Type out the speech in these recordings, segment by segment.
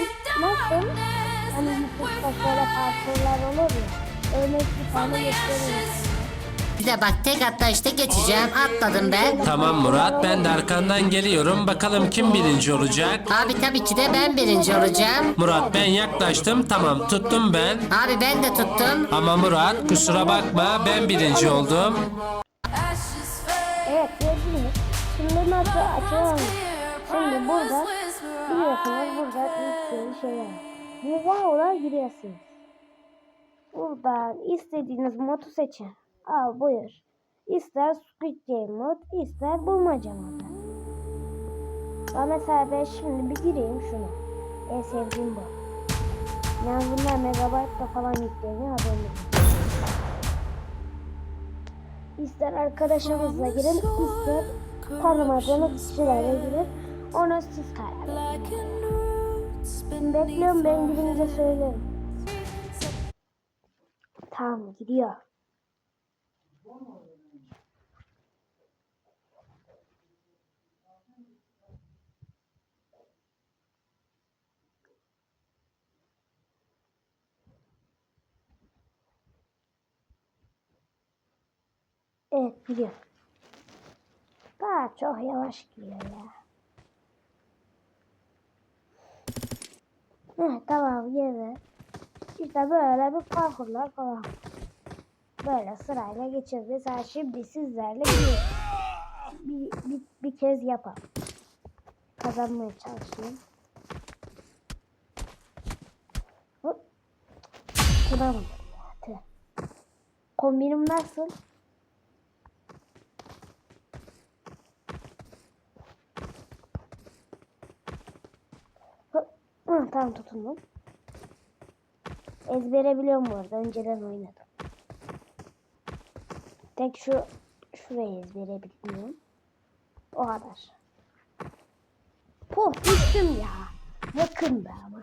düşün. Nasıl? Hani YouTube'da şöyle parkurlar olur ya. Örnek bir tane göstereyim. Bir de bak tek atlayışta geçeceğim. Atladım ben. Tamam Murat ben de arkandan geliyorum. Bakalım kim birinci olacak? Abi tabii ki de ben birinci olacağım. Murat ben yaklaştım. Tamam tuttum ben. Abi ben de tuttum. Ama Murat kusura bakma ben birinci oldum. Evet gördünüz. Şimdi nasıl açalım? Şimdi burada biliyorsunuz burada ilk sürü şeyler. var. Güzel olan giriyorsunuz. Buradan istediğiniz modu seçin. Al buyur. İster Squid Game mod, ister bulmaca modu. Ben mesela ben şimdi bir gireyim şunu. En sevdiğim bu. Yani bunlar megabaytla falan yükleniyor olsun. İster arkadaşlarınızla girin, ister tanımadığınız kişilerle girin. Onu siz karar verin. Bekliyorum ben girince söylerim. Tamam gidiyor. Evet gidiyor. Daha çok yavaş gidiyor ya. Heh, tamam yine. İşte böyle bir parkurlar falan. Böyle sırayla geçeceğiz. Mesela şimdi sizlerle bir, bir, bir, bir kez yapalım. Kazanmaya çalışayım. Hop. Kıramadım. Kombinim nasıl? Hı, tamam tutundum. Ezbere biliyorum bu arada. Önceden oynadım. Tek şu şurayı ezbere bilmiyorum. O kadar. Puh düştüm ya. Yakın be ama.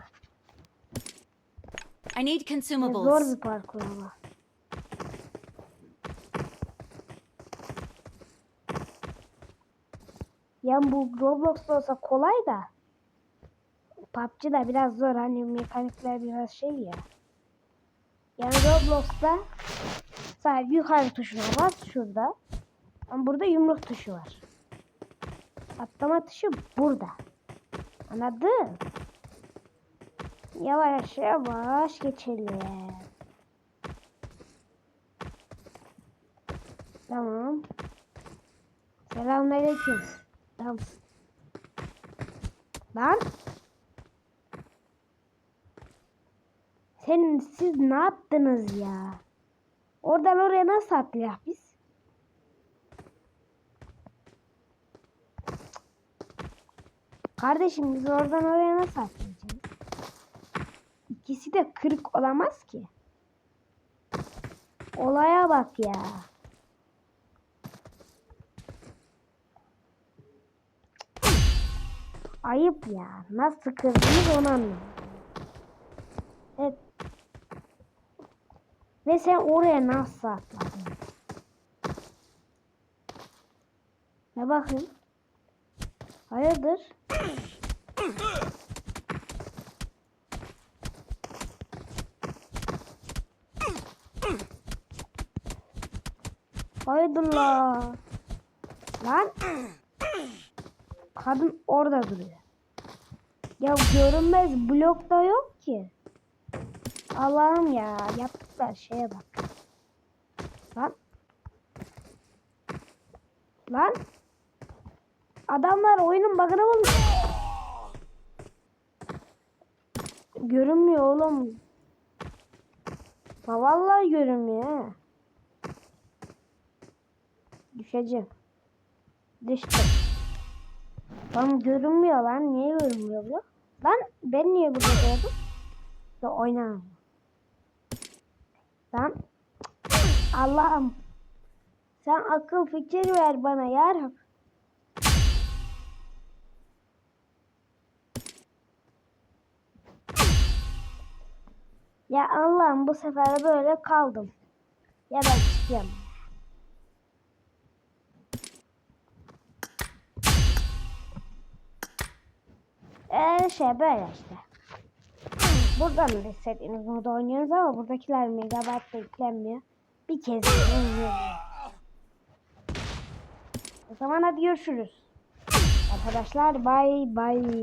I need Zor consumables. bir parkur ama. Yani bu Roblox'ta olsa kolay da. PUBG'da biraz zor hani mekanikler biraz şey ya. Yani Roblox'ta sadece yukarı tuşuna bas şurada. Ama burada yumruk tuşu var. Atlama tuşu burada. Anladın? Yavaş yavaş geçelim. Tamam. Selamünaleyküm. Tamam. Lan. Sen siz ne yaptınız ya? Oradan oraya nasıl atlayacağız biz? Kardeşim biz oradan oraya nasıl atlayacağız? İkisi de kırık olamaz ki. Olaya bak ya. Ayıp ya. Nasıl kırdınız onu anlamadım. Ve sen oraya nasıl atladın? Ne bakayım? Hayırdır? Hayırdır la? Lan? Kadın orada duruyor. Ya görünmez blok da yok ki. Allah'ım ya yaptıklar şeye bak. Lan. Lan. Adamlar oyunun bug'ını bulmuş. Görünmüyor oğlum. Ha vallahi görünmüyor. Düşeceğim. Düştüm. Tam görünmüyor lan. Niye görünmüyor bu? Lan ben niye burada doğdum? Ya oynamam. Lan Allah'ım. Sen akıl fikir ver bana ya Rab. Ya Allah'ım bu sefer böyle kaldım. Ya ben çıkıyorum. Ee, şey böyle işte. Buradan da istediğiniz moda oynuyoruz ama buradakiler megabaytla yüklenmiyor. Bir kez oynuyoruz. O zaman hadi görüşürüz. Arkadaşlar bay bay.